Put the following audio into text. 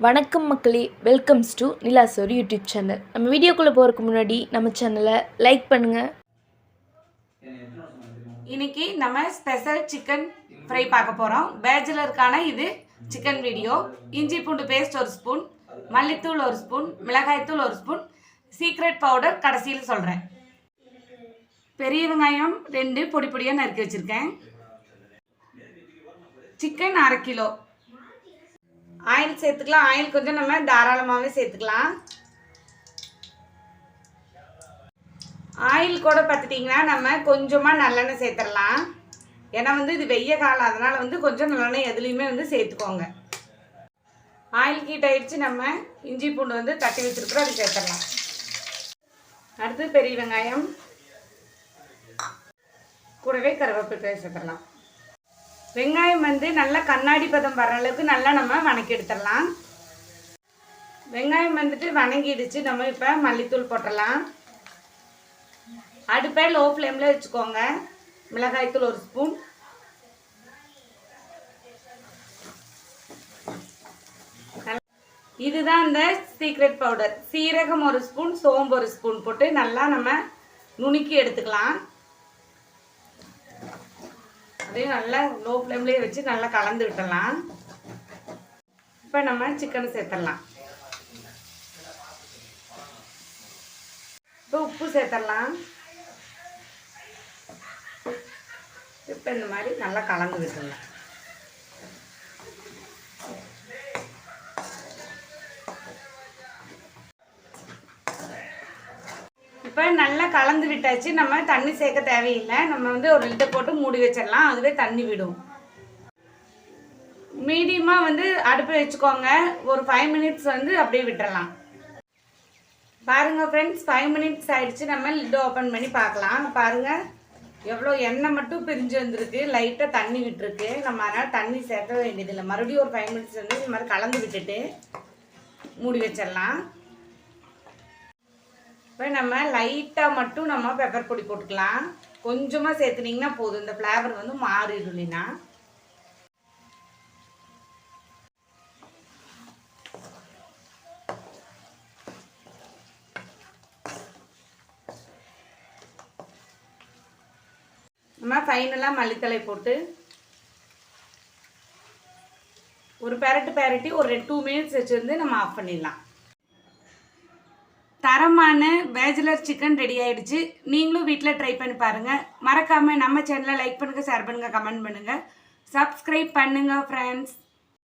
வணக்கம் மக்களே welcomes to நிலாசோர் யூடியூப் சேனல் நம்ம வீடியோக்குள்ளே போகிறதுக்கு முன்னாடி நம்ம சேனலை லைக் பண்ணுங்கள் இன்னைக்கு நம்ம ஸ்பெஷல் சிக்கன் ஃப்ரை பார்க்க போகிறோம் பேச்சுலருக்கான இது சிக்கன் வீடியோ இஞ்சி பூண்டு பேஸ்ட் ஒரு ஸ்பூன் மல்லித்தூள் ஒரு ஸ்பூன் மிளகாய்த்தூள் ஒரு ஸ்பூன் சீக்ரெட் பவுடர் கடைசியில் சொல்கிறேன் பெரிய வெங்காயம் ரெண்டு பொடி பொடியாக நறுக்கி வச்சுருக்கேன். சிக்கன் அரை கிலோ. ஆயில் சேர்த்துக்கலாம். ஆயில் கொஞ்சம் நம்ம தாராளமாகவே சேர்த்துக்கலாம். ஆயில் கூட பார்த்துட்டிங்கன்னா நம்ம கொஞ்சமாக நல்லெண்ணெய் சேர்த்துடலாம். ஏன்னா வந்து இது வெய்ய காலம். அதனால் வந்து கொஞ்சம் நல்லெண்ணெய் எதுலேயுமே வந்து சேர்த்துக்கோங்க. ஆயில் ஹீட் ஆயிடுச்சு. நம்ம இஞ்சி பூண்டு வந்து தட்டி வச்சுருக்குறோம். அது சேர்த்துடலாம். அடுத்து பெரிய வெங்காயம். கூடவே கருவேப்பிலை சேர்த்துடலாம். வெங்காயம் வந்து நல்லா கண்ணாடி பதம் வர அளவுக்கு நல்லா நம்ம வணக்கி எடுத்துடலாம் வெங்காயம் வந்துட்டு வணங்கிடுச்சு. நம்ம இப்போ மல்லித்தூள் போட்டுடலாம் அடுப்பை லோ ஃப்ளேமில் வச்சுக்கோங்க மிளகாய்த்தூள் ஒரு ஸ்பூன் இதுதான் இந்த சீக்ரெட் பவுடர் சீரகம் ஒரு ஸ்பூன் சோம்பு ஒரு ஸ்பூன் போட்டு நல்லா நம்ம நுணுக்கி எடுத்துக்கலாம். அதையும் நல்லா லோ ஃப்ளேம்லேயே வச்சு நல்லா கலந்து விட்டலாம் இப்போ நம்ம சிக்கனை சேர்த்துடலாம். இப்போ உப்பு சேர்த்துடலாம். இப்போ இந்த மாதிரி நல்லா கலந்து விட்டுடலாம். இப்போ நல்லா கலந்து விட்டாச்சு. நம்ம தண்ணி சேர்க்க தேவையில்லை. நம்ம வந்து ஒரு லிட்டர் போட்டு மூடி வச்சிடலாம். அதுவே தண்ணி விடும். மீடியமாக வந்து அடுப்பு வச்சுக்கோங்க. ஒரு ஃபைவ் மினிட்ஸ் வந்து அப்படியே விட்டுறலாம். பாருங்கள் ஃப்ரெண்ட்ஸ் ஃபைவ் மினிட்ஸ் ஆகிடுச்சு நம்ம லிட்டு ஓப்பன் பண்ணி பார்க்கலாம். பாருங்கள் எவ்வளோ எண்ணெய் மட்டும் பிரிஞ்சு வந்திருக்கு. லைட்டாக தண்ணி விட்டுருக்கு. நம்ம அதனால் தண்ணி சேர்க்க வேண்டியதில்லை. மறுபடியும் ஒரு ஃபைவ் மினிட்ஸ் வந்து இந்த மாதிரி கலந்து விட்டுட்டு மூடி வச்சிடலாம். இப்போ நம்ம லைட்டாக மட்டும் நம்ம பெப்பர் பொடி போட்டுக்கலாம். கொஞ்சமாக சேர்த்துனீங்கன்னா போதும். இந்த ஃப்ளேவர் வந்து மாறிடும் இல்லைன்னா. நம்ம ஃபைனலாக மல்லித்தலை போட்டு ஒரு பெரட்டு பெரட்டி ஒரு ரெண்டு டூ மினிட்ஸ் வச்சுருந்து நம்ம ஆஃப் பண்ணிடலாம். தரமான பேச்சுலர் சிக்கன் ரெடி ஆயிடுச்சு. நீங்களும் வீட்டில் ட்ரை பண்ணி பாருங்கள் மறக்காமல் நம்ம சேனலை லைக் பண்ணுங்கள் ஷேர் பண்ணுங்கள் கமெண்ட் பண்ணுங்கள் சப்ஸ்கிரைப் பண்ணுங்கள் ஃப்ரெண்ட்ஸ்